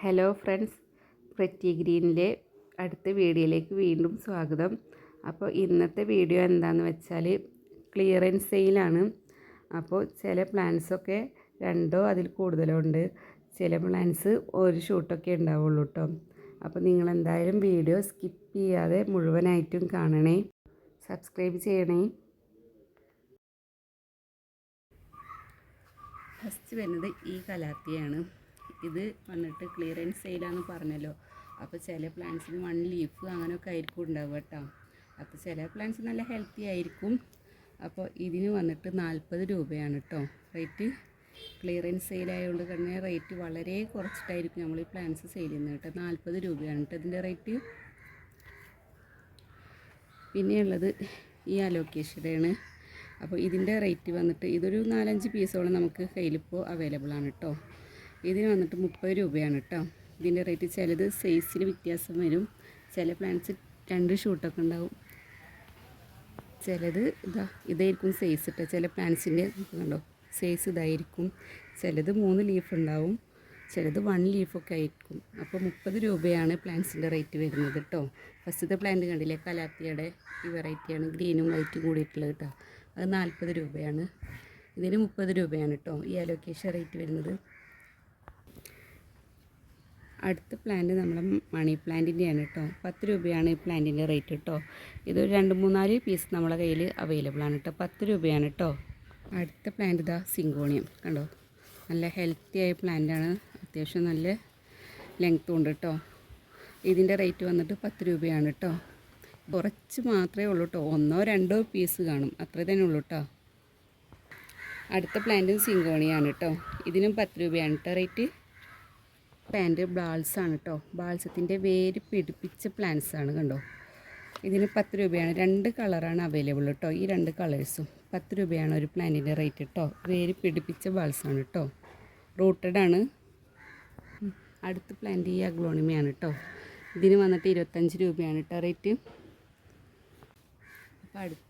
Hello friends pretty ഗ്രീനിലെ അടുത്ത വീഡിയോയിലേക്ക് വീണ്ടും സ്വാഗതം. അപ്പോൾ ഇന്നത്തെ വീഡിയോ എന്താണെന്ന് വെച്ചാൽ ക്ലിയറൻസ് സെയിലാണ്. അപ്പോൾ ചില പ്ലാൻസൊക്കെ രണ്ടോ അതിൽ കൂടുതലോ ഉണ്ട്. ചില പ്ലാൻസ് ഒരു ഷൂട്ടൊക്കെ ഉണ്ടാവുള്ളൂ കേട്ടോ അപ്പോൾ നിങ്ങൾ എന്തായാലും വീഡിയോ സ്കിപ്പ് ചെയ്യാതെ മുഴുവനായിട്ടും കാണണേ. സബ്സ്ക്രൈബ് ചെയ്യണേ. ഫസ്റ്റ് വരുന്നത് ഈ കലാത്തിയാണ്. ഇത് വന്നിട്ട് ക്ലിയറൻസ് സെയിലാന്ന് പറഞ്ഞല്ലോ. അപ്പോൾ ചില പ്ലാന്റ്സിന് വൺ ലീഫ് അങ്ങനെയൊക്കെ ആയിരിക്കും ഉണ്ടാവുക കേട്ടോ അപ്പോൾ ചില പ്ലാന്റ്സ് നല്ല ഹെൽത്തി ആയിരിക്കും. അപ്പോൾ ഇതിന് വന്നിട്ട് നാൽപ്പത് രൂപയാണ് കേട്ടോ റേറ്റ് ക്ലിയറൻസ് സെയിലായതുകൊണ്ട് തന്നെ റേറ്റ് വളരെ കുറച്ചിട്ടായിരിക്കും നമ്മൾ ഈ പ്ലാന്റ്സ് സെയിൽ ചെയ്യുന്നത് കേട്ടോ. നാൽപ്പത് രൂപയാണ് കേട്ടോ ഇതിന്റെ റേറ്റ് പിന്നെയുള്ളത് ഈ അലോക്കേഷന്റെയാണ് അപ്പോൾ ഇതിന്റെ റേറ്റ് വന്നിട്ട് ഇതൊരു നാലഞ്ച് പീസോളം നമുക്ക് കയ്യിലിപ്പോൾ അവൈലബിൾ ആണ് കേട്ടോ ഇതിന് വന്നിട്ട് മുപ്പത് രൂപയാണ് കേട്ടോ ഇതിന്റെ റേറ്റ് ചിലത് സൈസിൽ വ്യത്യാസം വരും. ചില പ്ലാന്റ്സ് രണ്ട് ഷൂട്ടൊക്കെ ഉണ്ടാവും. ചിലത് ഇതാ ഇതായിരിക്കും സൈസ് കേട്ടോ ചില പ്ലാന്റ്സിന്റെ കണ്ടോ സൈസ് ഇതായിരിക്കും. ചിലത് മൂന്ന് ലീഫ് ഉണ്ടാവും. ചിലത് വൺ ലീഫൊക്കെ ആയിരിക്കും. അപ്പോൾ മുപ്പത് രൂപയാണ് പ്ലാന്റ്സിന്റെ റേറ്റ് വരുന്നത് കേട്ടോ ഫസ്റ്റത്തെ പ്ലാന്റ് കണ്ടില്ലേ കലാത്തിയുടെ ഈ വെറൈറ്റിയാണ് ഗ്രീനും വൈറ്റും കൂടിയിട്ടുള്ളത് കേട്ടോ അത് നാൽപ്പത് രൂപയാണ്. ഇതിന് മുപ്പത് രൂപയാണ് കേട്ടോ ഈ അലോക്കേഷൻ റേറ്റ് വരുന്നത്. അടുത്ത പ്ലാന്റ് നമ്മുടെ മണി പ്ലാന്റിന്റെയാണ് കേട്ടോ പത്ത് രൂപയാണ് ഈ പ്ലാന്റിന്റെ റേറ്റ് കേട്ടോ ഇതൊരു രണ്ട് മൂന്നാൽ പീസ് നമ്മുടെ കയ്യിൽ അവൈലബിൾ ആണ് കേട്ടോ പത്ത് രൂപയാണ് കേട്ടോ അടുത്ത പ്ലാന്റ് ഇതാ സിങ്കോണിയം. കണ്ടോ? നല്ല ഹെൽത്തി ആയ പ്ലാന്റാണ് അത്യാവശ്യം നല്ല ലെങ്ത്തും ഉണ്ട് കേട്ടോ ഇതിന്റെ റേറ്റ് വന്നിട്ട് പത്ത് രൂപയാണ് കേട്ടോ കുറച്ച് മാത്രമേ ഉള്ളൂ കേട്ടോ ഒന്നോ രണ്ടോ പീസ് കാണും. അത്ര തന്നെ ഉള്ളൂ കേട്ടോ അടുത്ത പ്ലാന്റും സിങ്കോണിയാണ് കേട്ടോ ഇതിനും പത്ത് രൂപയാണ് കേട്ടോ റേറ്റ് പ്ലാന്റ് ബാൾസാണ് കേട്ടോ ബാൾസത്തിന്റെ വേര് പിടിപ്പിച്ച പ്ലാന്റ്സ് ആണ് കണ്ടോ? ഇതിന് പത്ത് രൂപയാണ്. രണ്ട് കളറാണ് അവൈലബിൾ കേട്ടോ ഈ രണ്ട് കളേഴ്സും പത്ത് രൂപയാണ് ഒരു പ്ലാന്റിന്റെ റേറ്റ് കേട്ടോ വേര് പിടിപ്പിച്ച ബാൾസാണ് കേട്ടോ റൂട്ടഡ് ആണ്. അടുത്ത പ്ലാന്റ് ഈ അഗ്ലോണിമയാണ് കേട്ടോ ഇതിന് വന്നിട്ട് ഇരുപത്തഞ്ച് രൂപയാണ് കേട്ടോ റേറ്റ് അപ്പോൾ അടുത്ത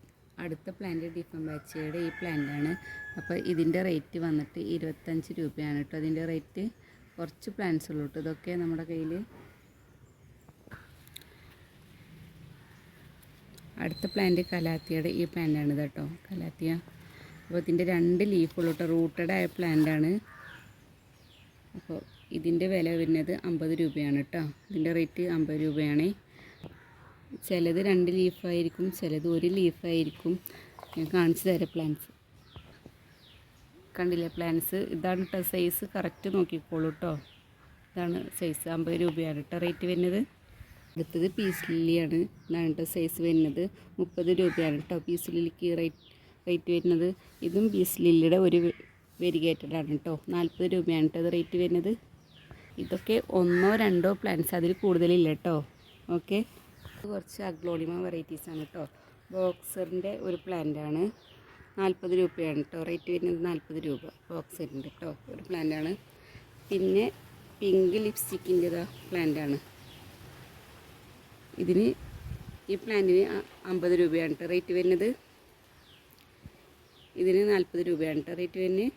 അടുത്ത പ്ലാന്റ് ഡിഫംബാച്ചയുടെ ഈ പ്ലാന്റാണ് അപ്പോൾ ഇതിന്റെ റേറ്റ് വന്നിട്ട് ഇരുപത്തഞ്ച് രൂപയാണ് കേട്ടോ അതിന്റെ റേറ്റ് കുറച്ച് പ്ലാന്റ്സ് ഉള്ളൂ കേട്ടോ ഇതൊക്കെ നമ്മുടെ കയ്യിൽ അടുത്ത പ്ലാന്റ് കലാത്തിയുടെ ഈ പ്ലാന്റാണ് കേട്ടോ കലാത്തിയ. അപ്പോൾ ഇതിന്റെ രണ്ട് ലീഫുള്ളൂ കേട്ടോ റൂട്ടഡ് ആയ പ്ലാന്റാണ് അപ്പോൾ ഇതിന്റെ വില വരുന്നത് അമ്പത് രൂപയാണ് കേട്ടോ ഇതിന്റെ റേറ്റ് അമ്പത് രൂപയാണ്. ചിലത് രണ്ട് ലീഫായിരിക്കും ചിലത് ഒരു ലീഫായിരിക്കും ഞാൻ കാണിച്ചു തരാം പ്ലാന്റ്സ് കണ്ടില്ലേ പ്ലാൻസ് ഇതാണ് കേട്ടോ സൈസ് കറക്റ്റ് നോക്കിക്കോളൂ കേട്ടോ ഇതാണ് സൈസ് അമ്പത് രൂപയാണ് കേട്ടോ റേറ്റ് വരുന്നത്. അടുത്തത് പീസ് ലില്ലിയാണ് ഇതാണ് കേട്ടോ സൈസ് വരുന്നത്. മുപ്പത് രൂപയാണ് കേട്ടോ പീസ് ലില്ലിക്ക് റേറ്റ് റേറ്റ് വരുന്നത്. ഇതും പീസ് ലില്ലിയുടെ ഒരു വെരിഗേറ്റഡാണ് കേട്ടോ നാൽപ്പത് രൂപയാണ് കേട്ടോ റേറ്റ് വരുന്നത്. ഇതൊക്കെ ഒന്നോ രണ്ടോ പ്ലാന്റ്സ് അതിൽ കൂടുതലില്ല കേട്ടോ ഓക്കെ കുറച്ച് അഗ്ലോണിമ വെറൈറ്റീസാണ് കേട്ടോ ബോക്സറിന്റെ ഒരു പ്ലാന്റാണ് നാൽപ്പത് രൂപയാണ് കേട്ടോ. റേറ്റ് വരുന്നത് നാൽപ്പത് രൂപ. ബോക്സറിന്റെ കേട്ടോ. ഒരു പ്ലാന്റാണ് പിന്നെ പിങ്ക് ലിപ്സ്റ്റിക്കിന്റെതാ പ്ലാന്റാണ് ഇതിന് ഈ പ്ലാന്റിന് അമ്പത് രൂപയാണ് കേട്ടോ. റേറ്റ് വരുന്നത് ഇതിന് നാൽപ്പത് രൂപയാണ് കേട്ടോ. റേറ്റ് വരുന്നത്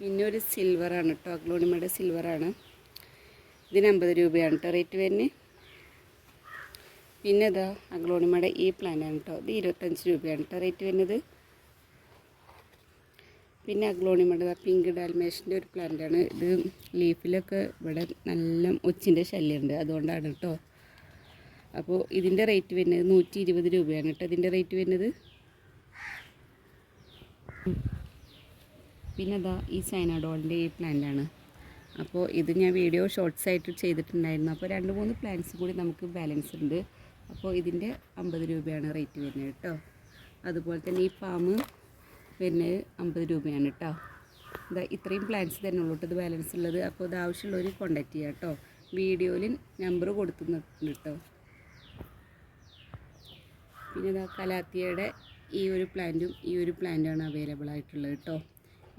പിന്നെ ഒരു സിൽവറാണ് കേട്ടോ. അഗ്ലോണിമയുടെ സിൽവറാണ് ഇതിന് അമ്പത് രൂപയാണ് കേട്ടോ. റേറ്റ് വരുന്നത് പിന്നെ ഇതാ അഗ്ലോണിമയുടെ ഈ പ്ലാന്റാണ് കേട്ടോ ഇത് ഇരുപത്തഞ്ച് രൂപയാണ് കേട്ടോ റേറ്റ് വരുന്നത്. പിന്നെ അഗ്ലോണിമയുടെ പിങ്ക് ഡാൽമേഷന്റെ ഒരു പ്ലാന്റാണ് ഇത് ലീഫിലൊക്കെ ഇവിടെ നല്ല ഒച്ചിന്റെ ശല്യമുണ്ട് അതുകൊണ്ടാണ് കേട്ടോ അപ്പോൾ ഇതിന്റെ റേറ്റ് വരുന്നത് നൂറ്റി ഇരുപത് രൂപയാണ് കേട്ടോ ഇതിന്റെ റേറ്റ് വരുന്നത്. പിന്നെ അതാ ഈ ചൈനാഡോളിന്റെ ഈ പ്ലാന്റാണ് അപ്പോൾ ഇത് ഞാൻ വീഡിയോ ഷോർട്സ് ആയിട്ട് ചെയ്തിട്ടുണ്ടായിരുന്നു. അപ്പോൾ രണ്ട് മൂന്ന് പ്ലാന്റ്സ് കൂടി നമുക്ക് ബാലൻസ് ഉണ്ട്. അപ്പോൾ ഇതിന്റെ അമ്പത് രൂപയാണ് റേറ്റ് വരുന്നത് കേട്ടോ. അതുപോലെ തന്നെ ഈ പാമ്പ് വരുന്നത് അമ്പത് രൂപയാണ് കേട്ടോ. ഇതാ ഇത്രയും പ്ലാൻസ് തന്നെ ഉള്ളൂ ഇത് ബാലൻസ് ഉള്ളത്. അപ്പോൾ ഇത് ആവശ്യമുള്ളവർ കോണ്ടാക്ട് ചെയ്യാം കേട്ടോ. വീഡിയോയിൽ നമ്പർ കൊടുക്കുന്നുണ്ട് കേട്ടോ. പിന്നെ ഇതാ കലാത്തിയയുടെ ഈ ഒരു പ്ലാന്റും ഈ ഒരു പ്ലാന്റാണ് അവൈലബിൾ ആയിട്ടുള്ളത് കേട്ടോ.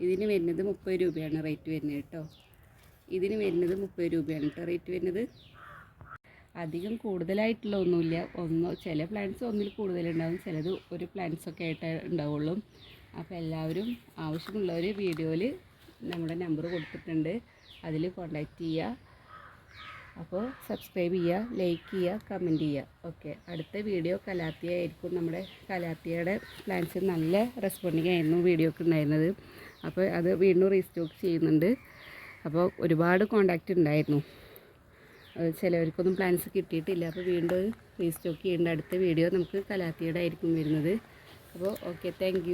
ഇതിന് വരുന്നത് മുപ്പത് രൂപയാണ് റേറ്റ് വരുന്നത് കേട്ടോ. ഇതിന് വരുന്നത് മുപ്പത് രൂപയാണ് കേട്ടോ. റേറ്റ് വരുന്നത് അധികം കൂടുതലായിട്ടുള്ള ഒന്നുമില്ല. ഒന്ന് ചില പ്ലാന്റ്സ് ഒന്നിൽ കൂടുതലുണ്ടാവും ചിലത് ഒരു പ്ലാന്റ്സ് ഒക്കെ ആയിട്ട് ഉണ്ടാവുള്ളൂ. അപ്പോൾ എല്ലാവരും ആവശ്യമുള്ളവർ വീഡിയോയിൽ നമ്മുടെ നമ്പർ കൊടുത്തിട്ടുണ്ട്. അതിൽ കോണ്ടാക്റ്റ് ചെയ്യുക. അപ്പോൾ സബ്സ്ക്രൈബ് ചെയ്യുക ലൈക്ക് ചെയ്യുക കമന്റ് ചെയ്യുക. ഓക്കെ അടുത്ത വീഡിയോ കലാത്തിയ ആയിരിക്കും നമ്മുടെ കലാത്തിയയുടെ പ്ലാന്റ്സ് നല്ല റെസ്പോണ്ടിങ് ആയിരുന്നു വീഡിയോക്ക് ഉണ്ടായിരുന്നത്. അപ്പോൾ അത് വീണ്ടും റീസ്റ്റോക്ക് ചെയ്യുന്നുണ്ട്. അപ്പോൾ ഒരുപാട് കോണ്ടാക്റ്റ് ഉണ്ടായിരുന്നു. ചിലവർക്കൊന്നും പ്ലാൻസ് കിട്ടിയിട്ടില്ല. അപ്പോൾ വീണ്ടും റീസ്റ്റോക്ക് ചെയ്യേണ്ട അടുത്ത വീഡിയോ നമുക്ക് കലാത്തിയുടെ ആയിരിക്കും വരുന്നത്. അപ്പോൾ ഓക്കെ താങ്ക്